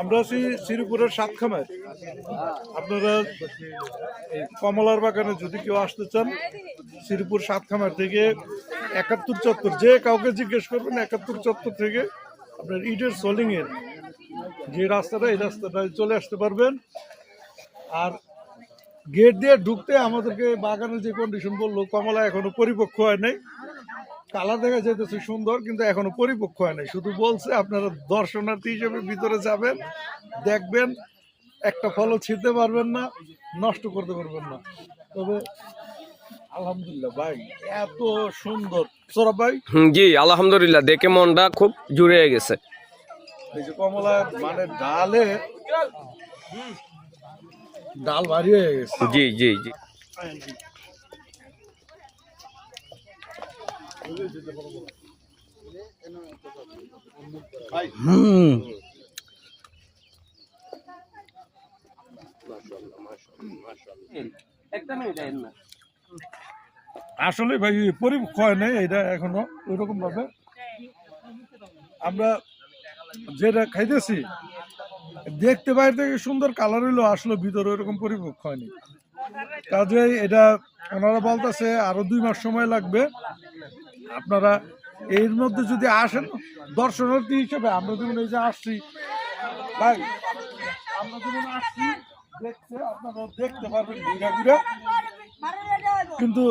আমরা আছি শ্রীপুরের সাতখামায় আপনারা কমলার বাগানে যদি কেউ আসতে চান, শ্রীপুর সাতখামার থেকে একাত্তর চত্বর, যে কাউকে জিজ্ঞেস করবেন, একাত্তর চত্বর থেকে আপনার ইটের সোলিং এর যে রাস্তাটা, এই রাস্তাটায় চলে আসতে পারবেন। আর গেট দিয়ে ঢুকতে আমাদেরকে বাগানের যে কন্ডিশন বলল, কমলা এখনও পরিপক্ক হয় নাই। কালার দেখা যেতেছে সুন্দর কিন্তু এখনও পরিপক্ক হয় নাই। শুধু বলছে আপনারা দর্শনার্থী হিসেবে ভিতরে যাবেন দেখবেন একটা ফলও ছিঁড়তে পারবেন না নষ্ট করতে পারবেন না। তবে আলহামদুলিল্লাহ ভাই এত সুন্দর। সৌরভ ভাই? জি আলহামদুলিল্লাহ দেখে মনটা খুব জুড়ে গেছে। এই যে কমলা মানে ডালে ডাল ভারী হয়ে গেছে। জি জি জি। আসলে ভাই পরিপক্ক হয় নাই, এটা এখনও ওইরকম ভাবে। আমরা যেটা খাইতেছি, দেখতে বাইরে থেকে সুন্দর কালার হইল আসলে ভিতরে ওইরকম পরিপক্ক হয়নি কাজেই এটা ওনারা বলতেছে, আরও দুই মাস সময় লাগবে। আপনারা এর মধ্যে যদি আসেন, দর্শনার্থী হিসেবে আমরা যেমন এই যে আসছি, ভাই, আমরা যেমন আসছি, দেখতে, আপনারা দেখতে পারবেন ঘুরে কিন্তু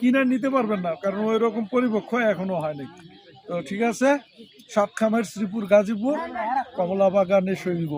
কিনে নিতে পারবেন না, কারণ ওই রকম পরিপক্ষ এখনও হয়নি। তো ঠিক আছে, সাতখামের শ্রীপুর গাজীপুর কমলা বাগানে শৈব